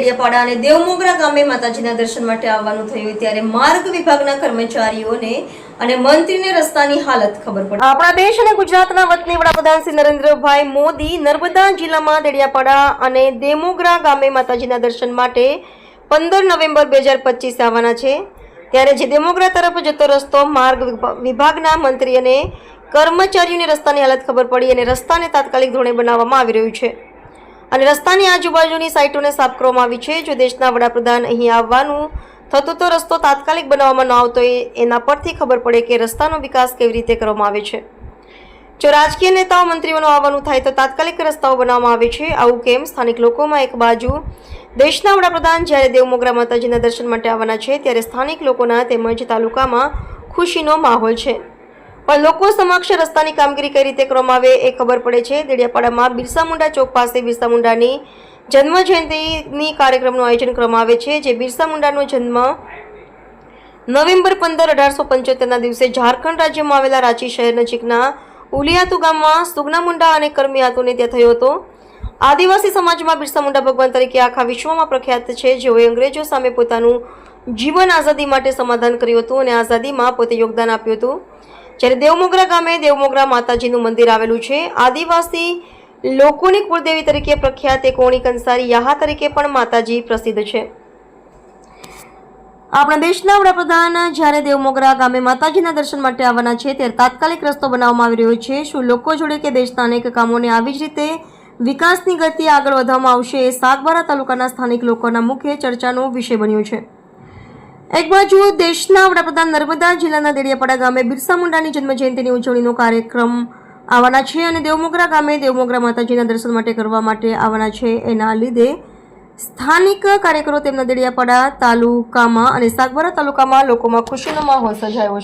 દેડિયાપાડા અને દેવમોગરા ગામે માતાજીના દર્શન માટે આવવાનું થયું ત્યારે માર્ગ વિભાગના કર્મચારીઓને અને મંત્રીને રસ્તાની હાલત ખબર પડી. આપણા દેશ અને ગુજરાતના વતની વડાપ્રધાન શ્રી નરેન્દ્રભાઈ મોદી નર્મદા જિલ્લામાં દેડિયાપાડા અને દેમોગરા ગામે માતાજીના દર્શન માટે પંદર નવેમ્બર બે હજાર પચીસ આવવાના છે. ત્યારે જે દેમોગરા તરફ જતો રસ્તો, માર્ગ વિભા- વિભાગના મંત્રી અને કર્મચારીઓને રસ્તાની હાલત ખબર પડી અને રસ્તાને તાત્કાલિક ધોરણે બનાવવામાં આવી રહ્યું છે. અને રસ્તાની આજુબાજુની સાઇટોને સાફ કરવામાં આવી છે. જો દેશના વડાપ્રધાન અહીં આવવાનું થતું તો રસ્તો તાત્કાલિક બનાવવામાં ન આવતો એના પરથી ખબર પડે કે રસ્તાનો વિકાસ કેવી રીતે કરવામાં આવે છે. જો રાજકીય નેતાઓ મંત્રીઓનું આવવાનું થાય તો તાત્કાલિક રસ્તાઓ બનાવવામાં આવે છે. આવું કેમ? સ્થાનિક લોકોમાં એક બાજુ દેશના વડાપ્રધાન જ્યારે દેવમોગરા માતાજીના દર્શન માટે આવવાના છે, ત્યારે સ્થાનિક લોકોના તેમજ તાલુકામાં ખુશીનો માહોલ છે. પણ લોકો સમક્ષ રસ્તાની કામગીરી કઈ રીતે કરવામાં આવે એ ખબર પડે છે. દેડિયાપાડામાં બિરસા મુંડા ચોક પાસે બિરસા મુંડાની જન્મ જયંતિની કાર્યક્રમનું આયોજન કરવામાં આવે છે, જે બિરસા મુંડાનો જન્મ નવેમ્બર પંદર, અઢારસો પંચોતેરના દિવસે ઝારખંડ રાજ્યમાં આવેલા રાંચી શહેર નજીકના ઉલિયાતુ ગામમાં સુગના મુંડા અને કર્મિયાતુને ત્યાં થયો હતો. આદિવાસી સમાજમાં બિરસા મુંડા ભગવાન તરીકે આખા વિશ્વમાં પ્રખ્યાત છે. જેઓએ અંગ્રેજો સામે પોતાનું જીવન આઝાદી માટે સમાધાન કર્યું હતું અને આઝાદીમાં પોતે યોગદાન આપ્યું હતું. જ્યારે દેવમોગરા ગામે દેવમોગરા માતાજીનું મંદિર આવેલું છે, આદિવાસી લોકોની કુળદેવી તરીકે પ્રખ્યાત એક ઓણી કંસારી યાહા તરીકે પણ માતાજી પ્રસિદ્ધ છે. આપણા દેશના વડાપ્રધાન જ્યારે દેવમોગરા ગામે માતાજીના દર્શન માટે આવવાના છે, ત્યારે તાત્કાલિક રસ્તો બનાવવામાં આવી રહ્યો છે. શું લોકો જોડે કે દેશના અનેક કામોને આવી જ રીતે વિકાસની ગતિ આગળ વધવામાં આવશે એ સાગબારા તાલુકાના સ્થાનિક લોકોના મુખ્ય ચર્ચાનો વિષય બન્યો છે. એક બાજુ દેશના વડાપ્રધાન નર્મદા જિલ્લાના દેડિયાપાડા ગામે બિરસા મુંડાની જન્મજયંતિની ઉજવણીનો કાર્યક્રમ આવવાના છે અને દેવમોગરા ગામે દેવમોગરા માતાજીના દર્શન માટે કરવા માટે આવવાના છે. એના લીધે સ્થાનિક કાર્યકરો તેમના દેડિયાપાડા તાલુકામાં અને સાગબારા તાલુકામાં લોકોમાં ખુશીનો માહોલ સર્જાયો છે.